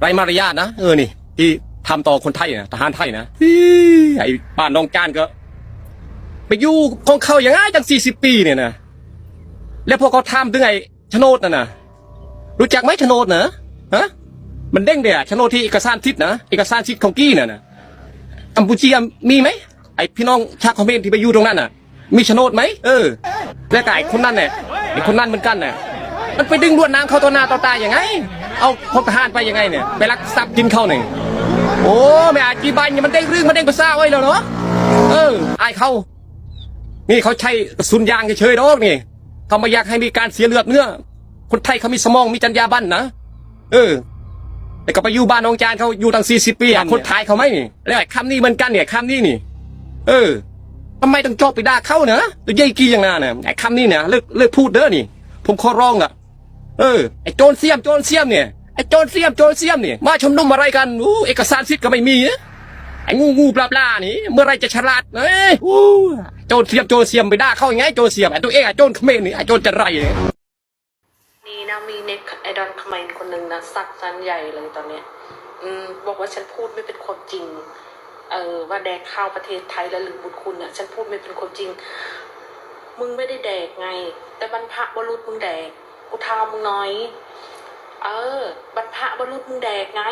ไรมารยาทนะเออนี่ ที่ทำต่อคนไทยนะทหารไทยนะอีไอ้ป้านน้องจานก็ ไปอยู่ของเขาอย่างง่ายจังสี่สิบปีเนี่ยนะแล้วพอเขาทำถึงไอ้โฉนดน่ะนะรู้จักไหมโฉนดนะฮะมันเด้งเดียโฉนดที่เอกสารสิทธิ์นะเอกสารสิทธิ์ของกี้น่ะนะกัมพูชีมีไหมไอ้พี่น้องชาวเขมรที่ไปอยู่ตรงนั้นน่ะ มีโฉนดไหมเออ แล้วก็ไอ้คนนั้นเนี่ยไอ้คนนั้นเหมือนกันเนี่ย มันไปดึงลวดน้ำเข้าตัวหน้าต่อตาอย่างไง เอาพกทหารไปยังไงเนี่ย ไปลักทรัพย์กินเขาเนี่ยโอ้ไม่อาจจีบันเนี่ยมันเด้งเรื่องมันเด้งภาษาไว้แล้วเนาะ เออไอ้เขา นี่เขาใช้กระสุนยางเฉยๆดอกนี่เขาไม่อยากให้มีการเสียเลือดเนื้อ คนไทยเขามีสมองมีจรรยาบรรณนะ เออ แต่ก็ไปอยู่บ้านน้องจานเขาอยู่ตั้งสี่สิบปีอะคนไทยเขาไหมนี่แล้วไอ้คำนี้เหมือนกันเนี่ยคำนี้นี่ เออทำไมต้องจอบไปด่าเขาเนอะตัวใหญ่กี่อย่างนั้นน่ะไอ้คำนี้เนี่ยเลิกเลิกพูดเด้อนี่ ผมขอร้องอะ เออไอ้โจรเสียมโจรเสียมเนี่ยไอ้โจรเสียมโจรเสียมเนี่ยมาชุมนุมอะไรกันอู้เอกสารสิทธิ์ก็ไม่มีอะไอ้งูงูปลาปลานี่เมื่อไรจะฉลาดเอ้ยอู้โจรเสียมโจรเสียมไปด่าเขาอย่างไงโจรเสียมไอ้ตัวเองไอ้โจรเขมรนี่ไอ้โจรจะไรเนี่ยนี่นะมีเน็กไอดอนคอมเมนคนหนึ่งนะสักสันใหญ่เลยตอนเนี้ยอืมบอกว่าฉันพูดไม่เป็นความจริง เออว่าแดกข้าวประเทศไทยและลืมบุญคุณอะฉันพูดไม่เป็นความจริง มึงไม่ได้แดกไง แต่บรรพบุรุษมึงแดก กูทามมึงน้อย เออ บรรพบุรุษมึงแดกไง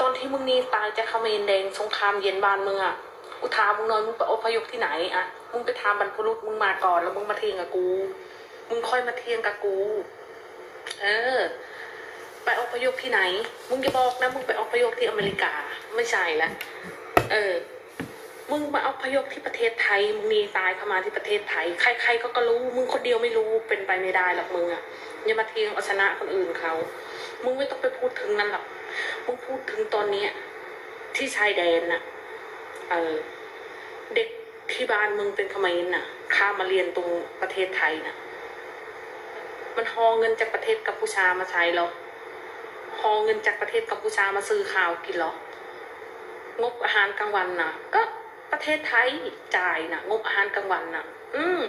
ตอนที่มึงนี่ตายจากเขมรแดงสงครามเย็นบานมึงอะกูถามมึงหน่อยมึงไปอพยพที่ไหนอะมึงไปทำบรรพบุรุษมึงมาก่อนแล้วมึงมาเทียงกับกู มึงค่อยมาเทียงกับกู เออ ไปอพยพที่ไหน มึงจะบอกนะมึงไปอพยพที่อเมริกา ไม่ใช่ละ เออ มึงมาเอาพยพที่ประเทศไทย มึงหนีตายเข้ามาที่ประเทศไทย ใครๆก็ก็รู้ มึงคนเดียวไม่รู้เป็นไปไม่ได้หรอกมึงอะอย่ามาเทียงเอาชนะคนอื่นเขา มึงไม่ต้องไปพูดถึงนั่นหรอก มึงพูดถึงตอนเนี้ยที่ชายแดนน่ะ เออ เด็กที่บ้านมึงเป็นเขมรน่ะ ข้ามมาเรียนตรงประเทศไทยน่ะ มันหอเงินจากประเทศกัมพูชามาใช้หรอหอเงินจากประเทศกัมพูชามาซื้อข้าวกินหรองบอาหารกลางวันน่ะ ก็ ประเทศไทยจ่ายน่ะงบอาหารกลางวันน่ะอืม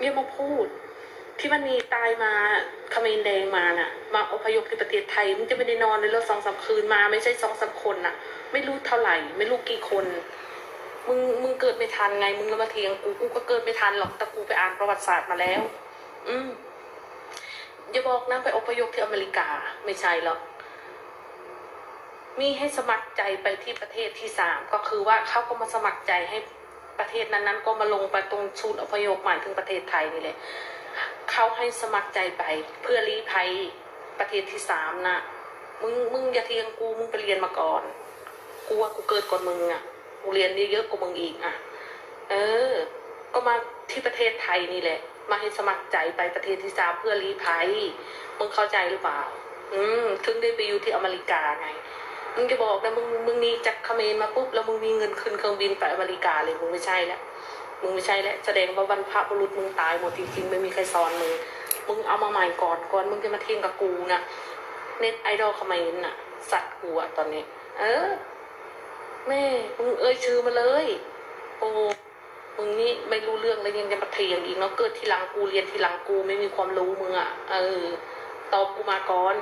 อย่ามาพูด ที่มันมีตายมาขมรแดงมาน่ะ มาอพยพที่ประเทศไทยมึงจะไม่ได้นอนเลยแล้วสองสามคืนมา ไม่ใช่สองสามคนน่ะ ไม่รู้เท่าไหร่ ไม่รู้กี่คน มึงมึงเกิดไม่ทันไง มึงแล้วมาเทียงกูกูก็เกิดไม่ทันหรอกแต่กูไปอ่านประวัติศาสตร์มาแล้ว อืมอย่าบอกนะไปอพยพที่อเมริกา ไม่ใช่หรอก มีให้สมัครใจไปที่ประเทศที่สามก็คือว่าเขาก็มาสมัครใจให้ประเทศนั้นๆ ก็มาลงไปตรงศูนย์อพยพหมายถึงประเทศไทยนี่แหละเขาให้สมัครใจไปเพื่อลี้ภัยประเทศที่สามนะมึงมึงอย่าเทียงกูมึงไปเรียนมาก่อน กูว่ากูเกิดก่อนมึงอะกูเรียนเยอะกว่ามึงอีกอะ เออ ก็มาที่ประเทศไทยนี่แหละ มาให้สมัครใจไปประเทศที่สามเพื่อลี้ภัยมึงเข้าใจหรือเปล่า อืมถึงได้ไปอยู่ที่อเมริกาไง มึงจะบอกนะมึงมึงหนี่จากเขมรมาปุ๊บแล้วมึงมีเงินขึ้นเครื่องบินไปอเมริกาเลยมึงไม่ใช่แล้วมึงไม่ใช่แล้วแสดงว่าบรรพบุรุษมึงตายหมดจริงๆไม่มีใครสอนมึงมึงเอามาใหม่ก่อนก่อนมึงจะมาเทียงกับกูนะเน็ตไอดอลเขมรน่ะ สัตว์กูอะตอนนี้ เออแม่มึงเอ่ยชื่อมาเลย โอ้มึงนี่ไม่รู้เรื่องเลยยังจะมาเถียงอีกเนาะเกิดทีหลังกูเรียนทีหลังกูไม่มีความรู้มึงอะ่ะเออตอบกูมาก่อน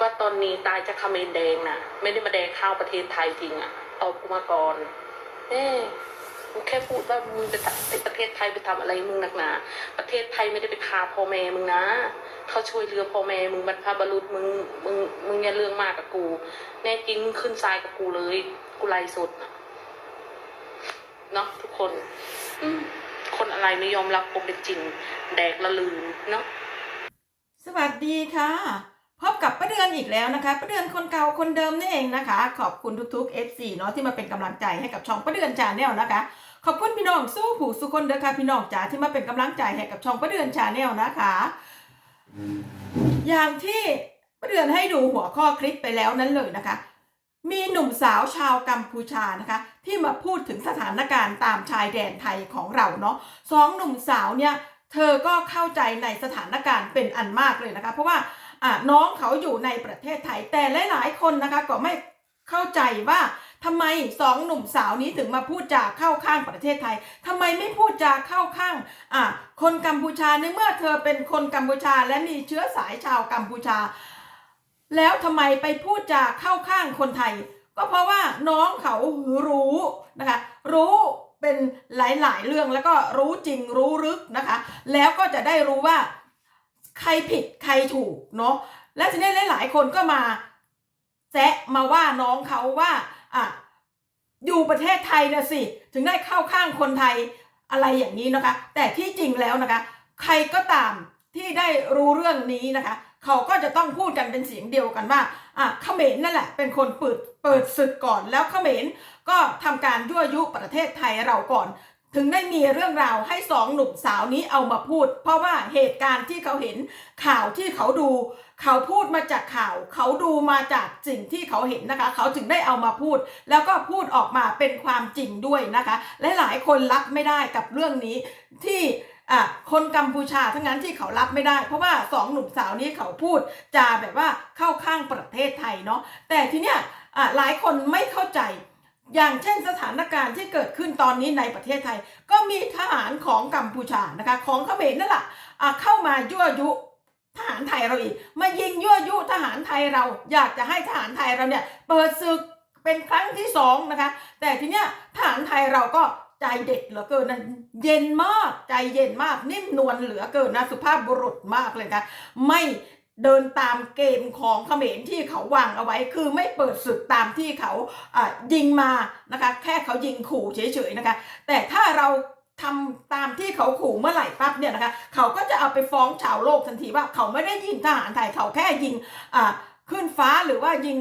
ว่าตอนนี้ตายจากเมรแดงนะไม่ได้มาแดงข้าวประเทศไทยจริงอะตอบกูมาก่อนเอ้กูแค่พูดว่ามึงไปไปประเทศไทยไปทำอะไรมึงหนักหนาประเทศไทยไม่ได้ไปฆ่าพ่อแม่มึงนะเขาช่วยเหลือพ่อแม่มึงบรรพบรุษมึงมึงมึงอย่าเรื่องมากกับกู แน่จริงมึงขึ้นทรายกับกูเลยกูไล่สดเนาะทุกคน อืคนอะไรไม่ยอมรับความเป็นจริง แดกละลืมเนาะสวัสดีค่ะ พบกับป้าเดือนอีกแล้วนะคะป้าเดือนคนเก่าคนเดิมนี่เองนะคะ ขอบคุณทุกๆ FC เนาะที่มาเป็นกำลังใจให้กับช่องป้าเดือนชาแนลนะคะ ขอบคุณพี่น้องสู้ผู้สุคนเด้อค่ะพี่น้องจ๋าที่มาเป็นกำลังใจให้กับช่องป้าเดือนชาแนลนะคะ อย่างที่ป้าเดือนให้ดูหัวข้อคลิปไปแล้วนั้นเลยนะคะ มีหนุ่มสาวชาวกัมพูชานะคะ ที่มาพูดถึงสถานการณ์ตามชายแดนไทยของเราเนาะสองหนุ่มสาวเนี่ยเธอก็เข้าใจในสถานการณ์เป็นอันมากเลยนะคะ เพราะว่า น้องเขาอยู่ในประเทศไทยแต่หลายๆคนนะคะก็ไม่เข้าใจว่าทำไมสองหนุ่มสาวนี้ถึงมาพูดจาเข้าข้างประเทศไทยทำไมไม่พูดจาเข้าข้างอะคนกัมพูชาในเมื่อเธอเป็นคนกัมพูชาและมีเชื้อสายชาวกัมพูชา แล้วทำไมไปพูดจาเข้าข้างคนไทย ก็เพราะว่าน้องเขารู้นะคะรู้เป็นหลายๆเรื่องแล้วก็รู้จริงรู้ลึกนะคะ แล้วก็จะได้รู้ว่า ใครผิดใครถูกเนาะและทีนี้หลายๆคนก็มาแซะมาว่าน้องเขาว่าอะอยู่ประเทศไทยนะสิ ถึงได้เข้าข้างคนไทยอะไรอย่างนี้นะคะ แต่ที่จริงแล้วนะคะ ใครก็ตามที่ได้รู้เรื่องนี้นะคะ เขาก็จะต้องพูดกันเป็นเสียงเดียวกันว่าอะเขมรนั่นแหละ เป็นคนเปิดเปิดศึกก่อนแล้วเขมรก็ทำการยั่วยุประเทศไทยเราก่อน ถึงได้มีเรื่องราวให้สองหนุ่มสาวนี้เอามาพูด เพราะว่าเหตุการณ์ที่เขาเห็นข่าวที่เขาดู เขาพูดมาจากข่าว เขาดูมาจากสิ่งที่เขาเห็นนะคะ เขาถึงได้เอามาพูด แล้วก็พูดออกมาเป็นความจริงด้วยนะคะและหลายคนรับไม่ได้กับเรื่องนี้ที่อะคนกัมพูชาทั้งนั้นที่เขารับไม่ได้ เพราะว่าสองหนุ่มสาวนี้เขาพูดจาแบบว่าเข้าข้างประเทศไทยเนาะแต่ทีเนี้ยอะหลายคนไม่เข้าใจ อย่างเช่นสถานการณ์ที่เกิดขึ้นตอนนี้ในประเทศไทย ก็มีทหารของกัมพูชานะคะ ของเขมรนั่นแหละเข้ามายั่วยุทหารไทยเราอีก มายิงยั่วยุทหารไทยเรา อยากจะให้ทหารไทยเราเนี่ยเปิดศึกเป็นครั้งที่สองนะคะ แต่ทีเนี้ยทหารไทยเราก็ใจเด็ดเหลือเกินนะเย็นมากใจเย็นมากนิ่มนวลเหลือเกินนะสุภาพบุรุษมากเลยค่ะไม่ เดินตามเกมของเขมรที่เขาวางเอาไว้ คือไม่เปิดศึกตามที่เขายิงมานะคะ แค่เขายิงขู่เฉยๆนะคะ แต่ถ้าเราทำตามที่เขาขู่เมื่อไหร่ปั๊บเนี่ยนะคะ เขาก็จะเอาไปฟ้องชาวโลกทันทีว่าเขาไม่ได้ยิงทหารไทยเขาแค่ยิงอ่า ขึ้นฟ้าหรือว่ายิง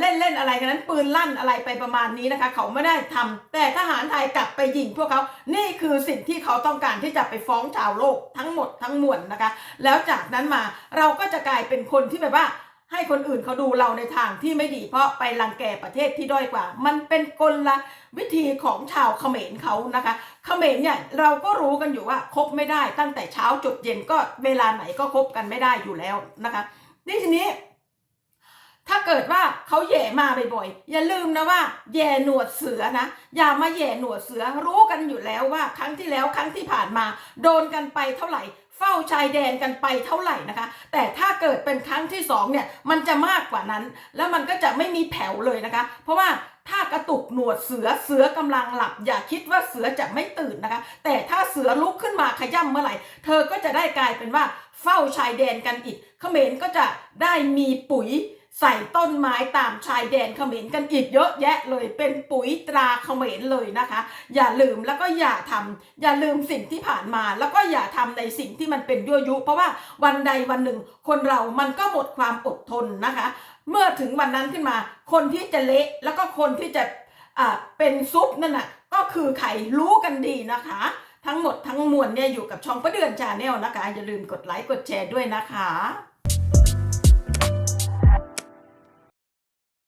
เล่นเล่นอะไรกันนั้นปืนลั่นอะไรไปประมาณนี้นะคะ เขาไม่ได้ทำแต่ทหารไทยกลับไปยิงพวกเขา นี่คือสิ่งที่เขาต้องการที่จะไปฟ้องชาวโลกทั้งหมดทั้งมวลนะคะ แล้วจากนั้นมาเราก็จะกลายเป็นคนที่แบบว่าให้คนอื่นเขาดูเราในทางที่ไม่ดีเพราะไปรังแกประเทศที่ด้อยกว่า มันเป็นกลวิธีของชาวเขมรเขานะคะเขมรเนี่ยเราก็รู้กันอยู่ว่าคบไม่ได้ตั้งแต่เช้าจดเย็นก็เวลาไหนก็คบกันไม่ได้อยู่แล้วนะคะนี่ทีนี้ เขาแย่มาบ่อยๆอย่าลืมนะว่าแย่หนวดเสือนะ อย่ามาแย่หนวดเสือรู้กันอยู่แล้วว่า ครั้งที่แล้วครั้งที่ผ่านมา โดนกันไปเท่าไหร่เฝ้าชายแดนกันไปเท่าไหร่นะคะ แต่ถ้าเกิดเป็นครั้งที่สองเนี่ยมันจะมากกว่านั้น แล้วมันก็จะไม่มีแผ่วเลยนะคะ เพราะว่าถ้ากระตุกหนวดเสือเสือกำลังหลับ อย่าคิดว่าเสือจะไม่ตื่นนะคะ แต่ถ้าเสือลุกขึ้นมาขย่ำเมื่อไหร่ เธอก็จะได้กลายเป็นว่าเฝ้าชายแดนกันอีกเขมรก็จะได้มีปุ๋ย ใส่ต้นไม้ตามชายแดนเขมรกันอีกเยอะแยะเลยเป็นปุ๋ยตราเขมรเลยนะคะ อย่าลืมแล้วก็อย่าทำอย่าลืมสิ่งที่ผ่านมา แล้วก็อย่าทำในสิ่งที่มันเป็นยั่วยุ เพราะว่าวันใดวันหนึ่ง คนเรามันก็หมดความอดทนนะคะ เมื่อถึงวันนั้นขึ้นมา คนที่จะเละแล้วก็คนที่จะอ่าเป็นซุปนั่นน่ะก็คือใครรู้กันดีนะคะทั้งหมดทั้งมวลเนี่ยอยู่กับช่องประเดือนชาแนลนะคะ อย่าลืมกดไลค์กดแชร์ด้วยนะคะ